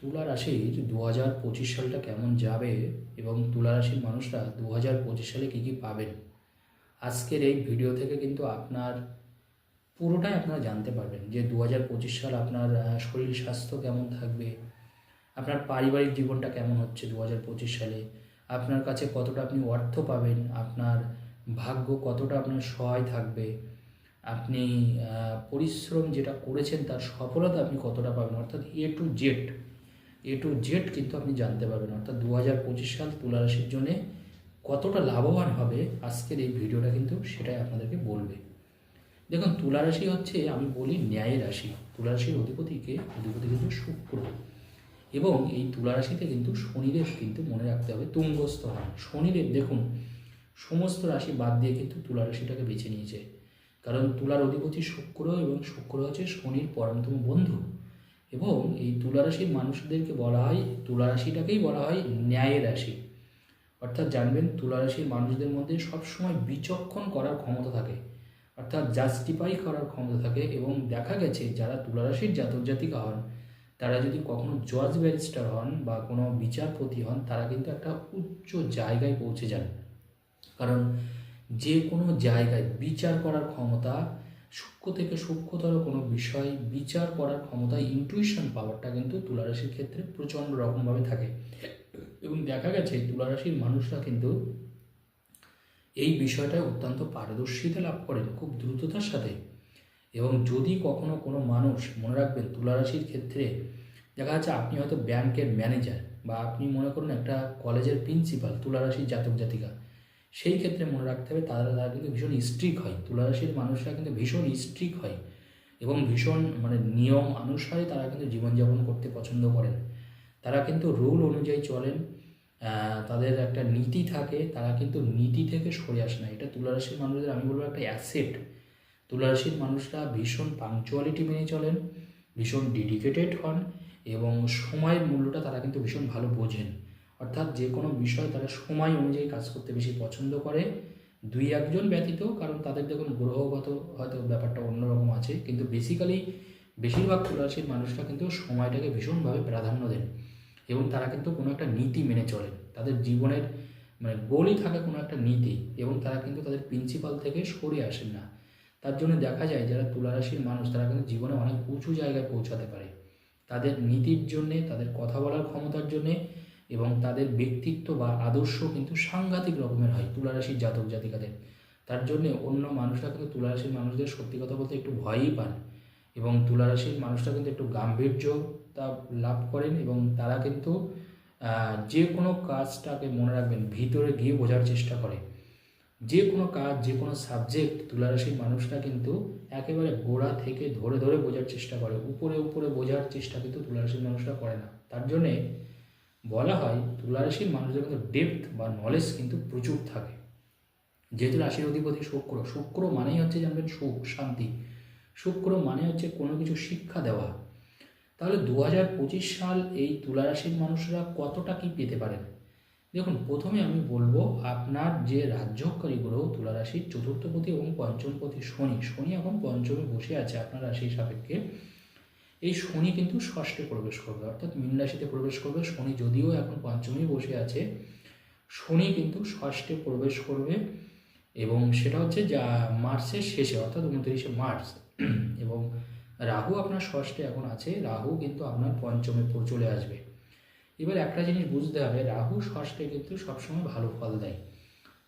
তুলা রাশির দু হাজার পঁচিশ সালটা কেমন যাবে এবং তুলা রাশির মানুষরা দু হাজার পঁচিশ সালে কী কী পাবেন? আজকের এই ভিডিও থেকে কিন্তু আপনার পুরোটাই আপনারা জানতে পারবেন যে দু হাজার পঁচিশ সাল আপনার শরীর স্বাস্থ্য কেমন থাকবে, আপনার পারিবারিক জীবনটা কেমন হচ্ছে দু হাজার পঁচিশ সালে, আপনার কাছে কতটা আপনি অর্থ পাবেন, আপনার ভাগ্য কতটা আপনার সহায় থাকবে, আপনি পরিশ্রম যেটা করেছেন তার সফলতা আপনি কতটা পাবেন, অর্থাৎ A to Z A to Z কিন্তু আপনি জানতে পারবেন। অর্থাৎ দু হাজার পঁচিশ সাল তুলা রাশির জন্যে কতটা লাভবান হবে আজকের এই ভিডিওটা কিন্তু সেটাই আপনাদেরকে বলবে। দেখুন, তুলা রাশি হচ্ছে, আমি বলি ন্যায়ের রাশি। তুলা রাশির অধিপতিকে, অধিপতি কিন্তু শুক্র। এবং এই তুলা রাশিতে কিন্তু শনিদেব কিন্তু মনে রাখতে হবে, তুঙ্গস্থ হন। শনিদেব, দেখুন, সমস্ত রাশি বাদ দিয়ে কিন্তু তুলা রাশিটাকে বেছে নিয়েছে। কারণ তুলার অধিপতি শুক্র এবং শুক্র হচ্ছে শনির পরমতম বন্ধু। এবং এই তুলারাশির মানুষদেরকে বলা হয় তুলারাশিটাকেই বলা হয় ন্যায়ের রাশি। অর্থাৎ জানবেন তুলারাশির মানুষদের মধ্যে সবসময় বিচক্ষণ করার ক্ষমতা থাকে, অর্থাৎ জাস্টিফাই করার ক্ষমতা থাকে এবং দেখা গেছে যারা তুলারাশির জাতক জাতিকা হন, তারা যদি কখনো জজ ব্যারিস্টার হন বা কোনো বিচারপতি হন, তারা কিন্তু একটা উচ্চ জায়গায় পৌঁছে যান। কারণ যে কোনো জায়গায় বিচার করার ক্ষমতা সূক্ষ্ম থেকে সূক্ষ্মতর কোনো বিষয় বিচার করার ক্ষমতা ইন্টুইশন পাওয়ারটা কিন্তু তুলারাশির ক্ষেত্রে প্রচণ্ড রকমভাবে থাকে। এবং দেখা গেছে তুলারাশির মানুষরা কিন্তু এই বিষয়টায় অত্যন্ত পারদর্শিতা লাভ করেন খুব দ্রুততার সাথে। এবং যদি কখনো কোনো মানুষ, মনে রাখবেন তুলারাশির ক্ষেত্রে দেখা যাচ্ছে আপনি হয়তো ব্যাংকের ম্যানেজার বা আপনি মনে করুন একটা কলেজের প্রিন্সিপাল তুলারাশির জাতক জাতিকা সেই ক্ষেত্রে মনে রাখতে হবে তারা তারা কিন্তু ভীষণ স্ট্রিক হয়। তুলারাশির মানুষরা কিন্তু ভীষণ স্ট্রিক হয় এবং ভীষণ মানে নিয়ম অনুসারে তারা কিন্তু জীবনযাপন করতে পছন্দ করেন। তারা কিন্তু রুল অনুযায়ী চলেন তাদের একটা নীতি থাকে, তারা কিন্তু নীতি থেকে সরে আসে না। এটা তুলারাশির মানুষদের, আমি বলব একটা অ্যাসেট তুলারাশির মানুষরা ভীষণ পাংচুয়ালিটি মেনে চলেন, ভীষণ ডেডিকেটেড হন এবং সময়ের মূল্যটা তারা কিন্তু ভীষণ ভালো বোঝেন। অর্থাৎ যে কোনো বিষয় তারা সময় অনুযায়ী কাজ করতে বেশি পছন্দ করে। দুই একজন ব্যতীত কারণ তাদের দেখুন গ্রহগত হয়তো ব্যাপারটা অন্যরকম আছে, কিন্তু বেসিক্যালি বেশিরভাগ তুলারাশির মানুষরা কিন্তু সময়টাকে ভীষণভাবে প্রাধান্য দেন এবং তারা কিন্তু কোনো একটা নীতি মেনে চলেন। তাদের জীবনের মানে গোলই থাকে কোনো একটা নীতি এবং তারা কিন্তু তাদের প্রিন্সিপাল থেকে সরে আসেন না। তার জন্য দেখা যায় যারা তুলারাশির মানুষ তারা কিন্তু জীবনে অনেক উঁচু জায়গায় পৌঁছাতে পারে। তাদের নীতির জন্যে, তাদের কথা বলার ক্ষমতার জন্যে এবং তাদের ব্যক্তিত্ব বা আদর্শ কিন্তু সাংঘাতিক রকমের হয় তুলারাশির জাতক জাতিকাদের। তার জন্য অন্য মানুষরা কিন্তু তুলারাশির মানুষদের সত্যি কথা বলতে একটু ভয়ই পান এবং তুলারাশির মানুষরা কিন্তু একটু গাম্ভীর্যতা লাভ করেন এবং তারা কিন্তু যে কোনো কাজটাকে মনে রাখবেন, ভিতরে গিয়ে বোঝার চেষ্টা করে। যে কোনো কাজ, যে কোনো সাবজেক্ট তুলারাশির মানুষরা কিন্তু একেবারে গোড়া থেকে ধরে ধরে বোঝার চেষ্টা করে, উপরে উপরে বোঝার চেষ্টা কিন্তু তুলারাশির মানুষরা করে না। তার জন্যে বলা হয় তুলারাশির মানুষদের কিন্তু ডেপথ বা নলেজ কিন্তু প্রচুর থাকে। যেহেতু রাশির অধিপতি শুক্র শুক্র মানেই হচ্ছে জানবেন সুখ, শান্তি। শুক্র মানে হচ্ছে কোনো কিছু শিক্ষা দেওয়া। তাহলে দু হাজার পঁচিশ সাল এই তুলারাশির মানুষরা কতটা কি পেতে পারেন? দেখুন, প্রথমে আমি বলব আপনার যে রাজ্যকারী গ্রহ তুলারাশির চতুর্থপতি এবং পঞ্চমপতি শনি শনি এখন পঞ্চমে বসে আছে আপনার রাশির সাপেক্ষে। এই শনি কিন্তু ষষ্ঠে প্রবেশ করবে, অর্থাৎ মীন রাশিতে প্রবেশ করবে। শনি যদিও এখন পঞ্চমেই বসে আছে, শনি কিন্তু ষষ্ঠে প্রবেশ করবে এবং সেটা হচ্ছে যা মার্চের শেষে, অর্থাৎ উনত্রিশে মার্চ। এবং রাহু আপনার ষষ্ঠে এখন আছে, রাহু কিন্তু আপনার পঞ্চমে চলে আসবে। এবার একটা জিনিস বুঝতে হবে, রাহু ষষ্ঠে কিন্তু সবসময় ভালো ফল দেয়।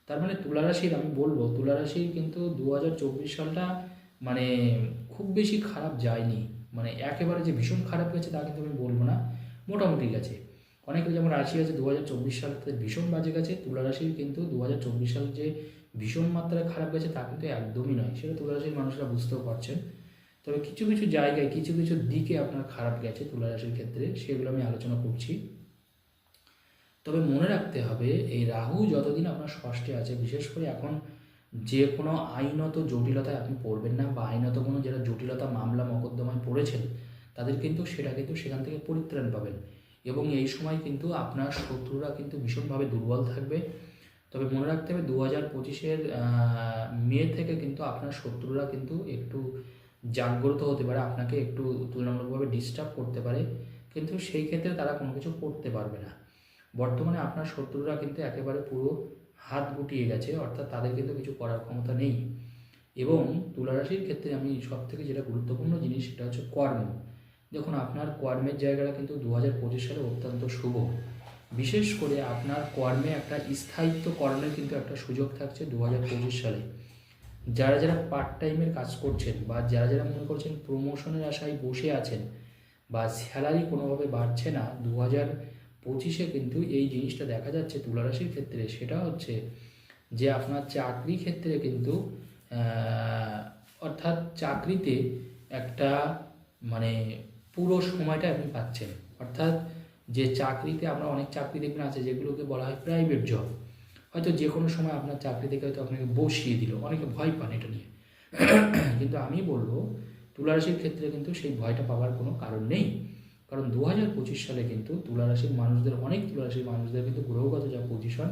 তার মানে তুলারাশির, আমি বলব, তুলারাশির কিন্তু দু হাজার চব্বিশ সালটা মানে খুব বেশি খারাপ যায়নি। মানে একেবারে যে ভীষণ খারাপ গেছে তা কিন্তু আমি বলব না। মোটামুটি গেছে। অনেকের যেমন রাশি আছে দু হাজার চব্বিশ সাল ভীষণ বাজে গেছে। তুলারাশির কিন্তু দু হাজার চব্বিশ সাল যে ভীষণ মাত্রায় খারাপ গেছে তা কিন্তু একদমই নয়। সেটা তুলা রাশির মানুষরা বুঝতেও পারছেন। তবে কিছু কিছু জায়গায়, কিছু কিছু দিকে আপনার খারাপ গেছে তুলা রাশির ক্ষেত্রে, সেগুলো আমি আলোচনা করছি। তবে মনে রাখতে হবে, এই রাহু যতদিন আপনার ষষ্ঠে আছে, বিশেষ করে এখন যে কোনো আইনত জটিলতায় আপনি পড়বেন না বা আইনত কোনো যারা জটিলতা মামলা মকদ্দমায় পড়েছেন, তাদের কিন্তু সেটা কিন্তু সেখান থেকে পরিত্রাণ পাবেন। এবং এই সময় কিন্তু আপনার শত্রুরা কিন্তু ভীষণভাবে দুর্বল থাকবে। তবে মনে রাখতে হবে দু হাজার পঁচিশের মে থেকে কিন্তু আপনার শত্রুরা কিন্তু একটু জাগ্রত হতে পারে, আপনাকে একটু তুলনামূলকভাবে ডিস্টার্ব করতে পারে। কিন্তু সেই ক্ষেত্রে তারা কোনো কিছু করতে পারবে না। বর্তমানে আপনার শত্রুরা কিন্তু একেবারে পুরো হাত গুটিয়ে গেছে, অর্থাৎ তাদের কিন্তু কিছু করার ক্ষমতা নেই। এবং তুলারাশির ক্ষেত্রে আমি সব থেকে যেটা গুরুত্বপূর্ণ জিনিস সেটা হচ্ছে কর্ম। দেখুন, আপনার কর্মের জায়গাটা কিন্তু দু হাজার পঁচিশ সালে অত্যন্ত শুভ। বিশেষ করে আপনার কর্মে একটা স্থায়িত্ব কর্মের কিন্তু একটা সুযোগ থাকছে দু হাজার পঁচিশ সালে। যারা যারা পার্ট টাইমের কাজ করছেন বা যারা যারা মনে করছেন প্রমোশনের আশায় বসে আছেন বা স্যালারি কোনোভাবে বাড়ছে না দু হাজার পঁচিশে কিন্তু এই জিনিসটা দেখা যাচ্ছে তুলারাশির ক্ষেত্রে, সেটা হচ্ছে যে আপনার চাকরি ক্ষেত্রে কিন্তু অর্থাৎ চাকরিতে একটা মানে পুরো সময়টা আপনি পাচ্ছেন। অর্থাৎ যে চাকরিতে আমরা অনেক চাকরি দেখবেন আছে, যেগুলোকে বলা হয় প্রাইভেট জব হয়তো যে কোনো সময় আপনার চাকরি থেকে হয়তো আপনাকে বসিয়ে দিল, অনেকে ভয় পান এটা নিয়ে। কিন্তু আমি বলব, তুলারাশির ক্ষেত্রে কিন্তু সেই ভয়টা পাওয়ার কোনো কারণ নেই। কারণ দু হাজার পঁচিশ সালে কিন্তু তুলারাশির মানুষদের, অনেক তুলারাশির মানুষদের কিন্তু গ্রহগত যা পজিশন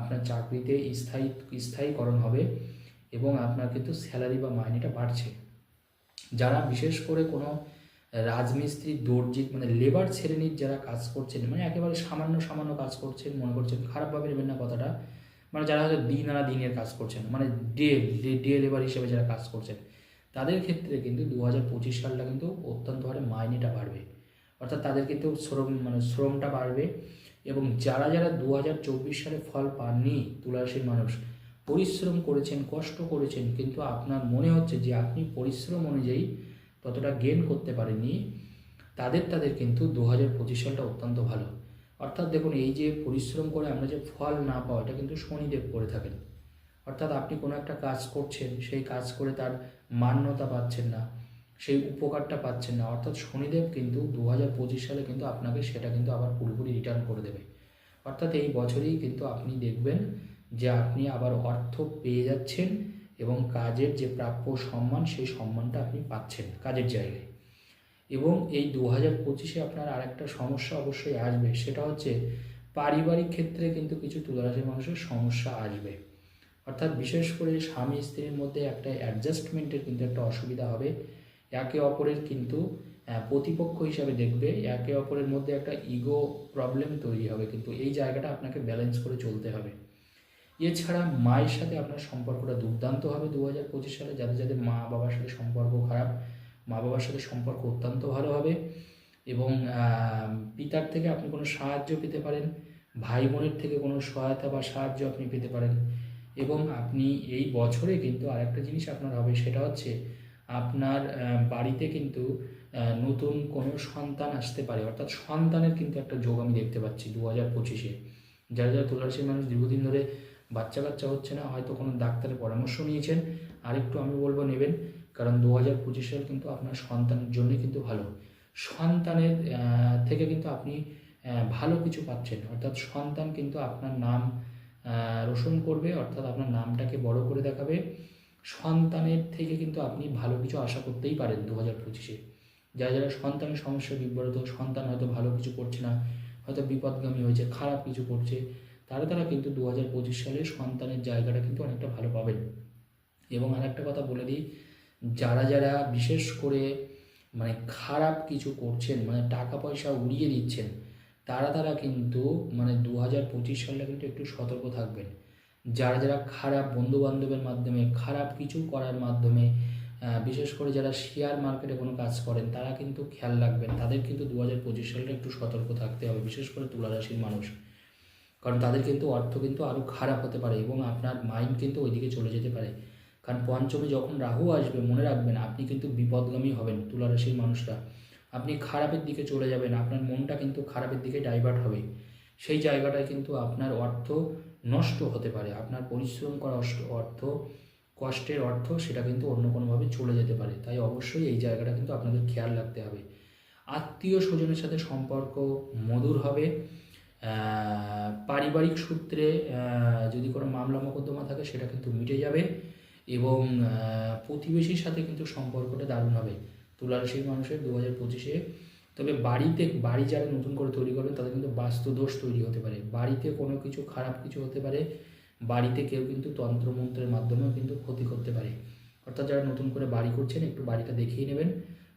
আপনার চাকরিতে স্থায়ী, স্থায়ীকরণ হবে এবং আপনার কিন্তু স্যালারি বা মাইনেটা বাড়ছে। যারা বিশেষ করে কোনো রাজমিস্ত্রি দর্জি মানে লেবার শ্রেণির যারা কাজ করছেন মানে একেবারে সামান্য সামান্য কাজ করছেন, মনে করছেন খারাপভাবে নেবেন না কথাটা মানে যারা হয়তো দিন আনা দিনের কাজ করছেন মানে ডে ডে লেবার হিসেবে যারা কাজ করছেন, তাদের ক্ষেত্রে কিন্তু দু হাজার পঁচিশ সালটা কিন্তু অত্যন্ত হারে মাইনেটা বাড়বে। অর্থাৎ তাদের কিন্তু শ্রম মানে শ্রমটা বাড়বে এবং যারা যারা দু হাজার চব্বিশ সালে ফল পাননি তুলারাশির মানুষ, পরিশ্রম করেছেন, কষ্ট করেছেন, কিন্তু আপনার মনে হচ্ছে যে আপনি পরিশ্রম অনুযায়ী ততটা গেন করতে পারেননি, তাদের তাদের কিন্তু দু হাজার পঁচিশ সালটা অত্যন্ত ভালো। অর্থাৎ দেখুন, এই যে পরিশ্রম করে আমরা যে ফল না পাওয়া, এটা কিন্তু শনিদেব করে থাকেন। অর্থাৎ আপনি কোনো একটা কাজ করছেন, সেই কাজ করে তার মান্যতা পাচ্ছেন না। সেই উপকারটা পাচ্ছেন না। অর্থাৎ শনিদেব কিন্তু দু হাজার পঁচিশ সালে কিন্তু আপনাকে সেটা কিন্তু আবার পুরোপুরি রিটার্ন করে দেবে। অর্থাৎ এই বছরেই কিন্তু আপনি দেখবেন যে আপনি আবার অর্থ পেয়ে যাচ্ছেন এবং কাজের যে প্রাপ্য সম্মান, সেই সম্মানটা আপনি পাচ্ছেন কাজের জায়গায়। এবং এই দু হাজার পঁচিশে আপনার আরেকটা সমস্যা অবশ্যই আসবে, সেটা হচ্ছে পারিবারিক ক্ষেত্রে কিন্তু কিছু তুলারাশির মানুষের সমস্যা আসবে। অর্থাৎ বিশেষ করে স্বামী স্ত্রীর মধ্যে একটা অ্যাডজাস্টমেন্টের কিন্তু একটা অসুবিধা হবে। একে অপরের কিন্তু প্রতিপক্ষ হিসাবে দেখবে, একে অপরের মধ্যে একটা ইগো প্রবলেম তৈরি হবে, কিন্তু এই জায়গাটা আপনাকে ব্যালেন্স করে চলতে হবে। এছাড়া মায়ের সাথে আপনার সম্পর্কটা দুর্দান্ত হবে দু হাজার পঁচিশ সালে, যাদের যাদের মা বাবার সাথে সম্পর্ক খারাপ, মা বাবার সাথে সম্পর্ক অত্যন্ত ভালো হবে এবং পিতার থেকে আপনি কোনো সাহায্য পেতে পারেন, ভাই বোনের থেকে কোনো সহায়তা বা সাহায্য আপনি পেতে পারেন এবং আপনি এই বছরে কিন্তু আরেকটা জিনিস আপনার হবে, সেটা হচ্ছে আপনার বাড়িতে কিন্তু নতুন কোনো সন্তান আসতে পারে। অর্থাৎ সন্তানের কিন্তু একটা যোগ আমি দেখতে পাচ্ছি দু হাজার পঁচিশে। যারা যারা তুলারাশির মানুষ দীর্ঘদিন ধরে বাচ্চা কাচ্চা হচ্ছে না, হয়তো কোনো ডাক্তারের পরামর্শ নিয়েছেন। আরেকটু আমি বলব নেবেন, কারণ দু হাজার পঁচিশ সাল কিন্তু আপনার সন্তানের জন্য কিন্তু ভালো। সন্তানের থেকে কিন্তু আপনি ভালো কিছু পাচ্ছেন। অর্থাৎ সন্তান কিন্তু আপনার নাম রোশন করবে, অর্থাৎ আপনার নামটাকে বড় করে দেখাবে। সন্তানের থেকে কিন্তু আপনি ভালো কিছু আশা করতেই পারেন দু হাজার পঁচিশে। যারা যারা সন্তানের সমস্যা বিব্রত, সন্তান হয়তো ভালো কিছু করছে না, হয়তো বিপদগামী হয়েছে, খারাপ কিছু করছে, তারা তারা কিন্তু দু হাজার পঁচিশ সালে সন্তানের জায়গাটা কিন্তু অনেকটা ভালো পাবেন। এবং আরেকটা কথা বলে দিই, যারা যারা বিশেষ করে মানে খারাপ কিছু করছেন মানে টাকা পয়সা উড়িয়ে দিচ্ছেন, তারা তারা কিন্তু মানে দু হাজার পঁচিশ সালে কিন্তু একটু সতর্ক থাকবেন। যারা যারা খারাপ বন্ধু বান্ধবের মাধ্যমে, খারাপ কিছু করার মাধ্যমে বিশেষ করে যারা শেয়ার মার্কেটে কোনো কাজ করেন, তারা কিন্তু খেয়াল রাখবেন, তাদের কিন্তু দু হাজার পঁচিশ সালটা একটু সতর্ক থাকতে হবে, বিশেষ করে তুলারাশির মানুষ। কারণ তাদের কিন্তু অর্থ কিন্তু আরও খারাপ হতে পারে এবং আপনার মাইন্ড কিন্তু ওইদিকে চলে যেতে পারে। কারণ পঞ্চমে যখন রাহু আসবে, মনে রাখবেন আপনি কিন্তু বিপদগামী হবেন তুলারাশির মানুষরা। আপনি খারাপের দিকে চলে যাবেন, আপনার মনটা কিন্তু খারাপের দিকে ডাইভার্ট হবে। সেই জায়গাটায় কিন্তু আপনার অর্থ নষ্ট হতে পারে। আপনার পরিশ্রম করা অর্থ, কষ্টের অর্থ সেটা কিন্তু অন্য কোনোভাবে চলে যেতে পারে। তাই অবশ্যই এই জায়গাটা কিন্তু আপনাদের খেয়াল রাখতে হবে। আত্মীয় স্বজনের সাথে সম্পর্ক মধুর হবে। পারিবারিক সূত্রে যদি কোনো মামলা মোকদ্দমা থাকে সেটা কিন্তু মিটে যাবে এবং প্রতিবেশীর সাথে কিন্তু সম্পর্কটা দারুণ হবে। তুলারাশির মানুষের দু হাজার পঁচিশে তবে বাড়িতে, বাড়ি যারা নতুন করে তৈরি করবেন, তাদের কিন্তু বাস্তুদোষ তৈরি হতে পারে। বাড়িতে কোনো কিছু খারাপ কিছু হতে পারে, বাড়িতে কেউ কিন্তু তন্ত্রমন্ত্রের মাধ্যমেও কিন্তু ক্ষতি করতে পারে। অর্থাৎ যারা নতুন করে বাড়ি করছেন, একটু বাড়িটা দেখিয়ে নেবেন।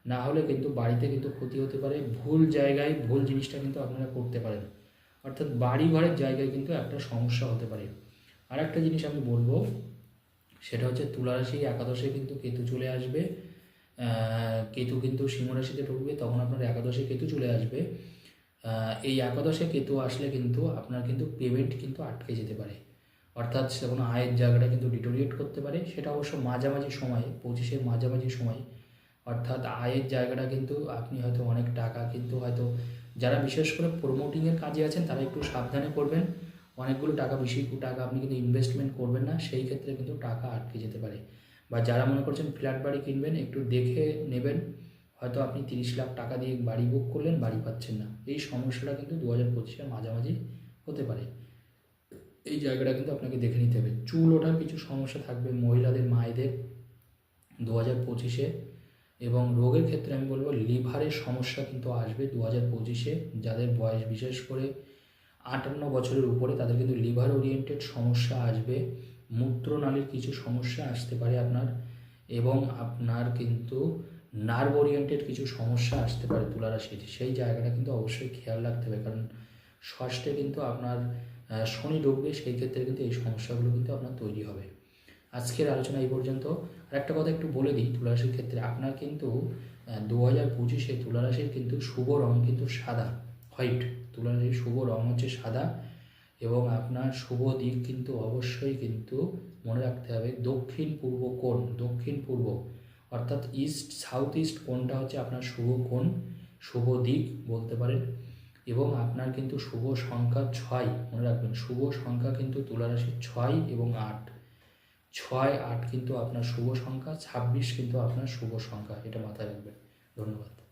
না হলে কিন্তু বাড়িতে কিন্তু ক্ষতি হতে পারে, ভুল জায়গায় ভুল জিনিসটা কিন্তু আপনারা করতে পারেন। অর্থাৎ বাড়ি ঘরের জায়গায় কিন্তু একটা সমস্যা হতে পারে। আর একটা জিনিস আমি বলব, সেটা হচ্ছে তুলারাশি একাদশে কিন্তু কেতু চলে আসবে। কেতু কিন্তু সিংহরাশিতে ঢুকবে, তখন আপনার একাদশে কেতু চলে আসবে। এই একাদশে কেতু আসলে কিন্তু আপনার কিন্তু পেমেন্ট কিন্তু আটকে যেতে পারে। অর্থাৎ সে কোনো আয়ের জায়গাটা কিন্তু ডিটোরিয়েট করতে পারে। সেটা অবশ্য মাঝামাঝি সময়ে, পঁচিশের মাঝামাঝি সময়। অর্থাৎ আয়ের জায়গাটা কিন্তু আপনি হয়তো অনেক টাকা কিন্তু হয়তো যারা বিশেষ করে প্রমোটিংয়ের কাজে আছেন, তারা একটু সাবধানে করবেন। অনেকগুলো টাকা বেশি, টাকা আপনি কিন্তু ইনভেস্টমেন্ট করবেন না। সেই ক্ষেত্রে কিন্তু টাকা আটকে যেতে পারে। বা যারা মনে করছেন ফ্ল্যাট বাড়ি কিনবেন, একটু দেখে নেবেন। হয়তো আপনি তিরিশ লাখ টাকা দিয়ে বাড়ি বুক করলেন, বাড়ি পাচ্ছেন না। এই সমস্যাটা কিন্তু দু হাজার পঁচিশের মাঝামাঝি হতে পারে। এই জায়গাটা কিন্তু আপনাকে দেখে নিতে হবে। চুল ওঠার কিছু সমস্যা থাকবে মহিলাদের, মায়েদের দু হাজার পঁচিশে। এবং রোগের ক্ষেত্রে আমি বলব, লিভারের সমস্যা কিন্তু আসবে দু হাজার পঁচিশে। যাদের বয়স বিশেষ করে আটান্ন বছরের উপরে, তাদের কিন্তু লিভার ওরিয়েন্টেড সমস্যা আসবে। মূত্রনালীর কিছু সমস্যা আসতে পারে আপনার এবং আপনার কিন্তু নার্ভ ওরিয়েন্টেড কিছু সমস্যা আসতে পারে তুলারাশির। সেই জায়গাটা কিন্তু অবশ্যই খেয়াল রাখতে হবে কারণ ষষ্ঠে কিন্তু আপনার শনি ঢুকবে, সেই ক্ষেত্রে কিন্তু এই সমস্যাগুলো কিন্তু আপনার তৈরি হবে। আজকের আলোচনা এই পর্যন্ত। আর একটা কথা একটু বলে দিই, তুলারাশির ক্ষেত্রে আপনার কিন্তু দু হাজার পঁচিশে তুলারাশির কিন্তু শুভ রং কিন্তু সাদা, হোয়াইট। তুলারাশির শুভ রং হচ্ছে সাদা এবং আপনার শুভ দিক কিন্তু অবশ্যই কিন্তু মনে রাখতে হবে। দক্ষিণ পূর্ব কোণ, দক্ষিণ পূর্ব, অর্থাৎ ইস্ট সাউথ ইস্ট কোণটা হচ্ছে আপনার শুভ কোণ, শুভ দিক বলতে পারেন। এবং আপনার কিন্তু শুভ সংখ্যা ছয়, মনে রাখবেন, শুভ সংখ্যা কিন্তু তুলারাশির ছয় এবং আট। ছয়, আট কিন্তু আপনার শুভ সংখ্যা, ছাব্বিশ কিন্তু আপনার শুভ সংখ্যা, এটা মাথায় রাখবেন। ধন্যবাদ।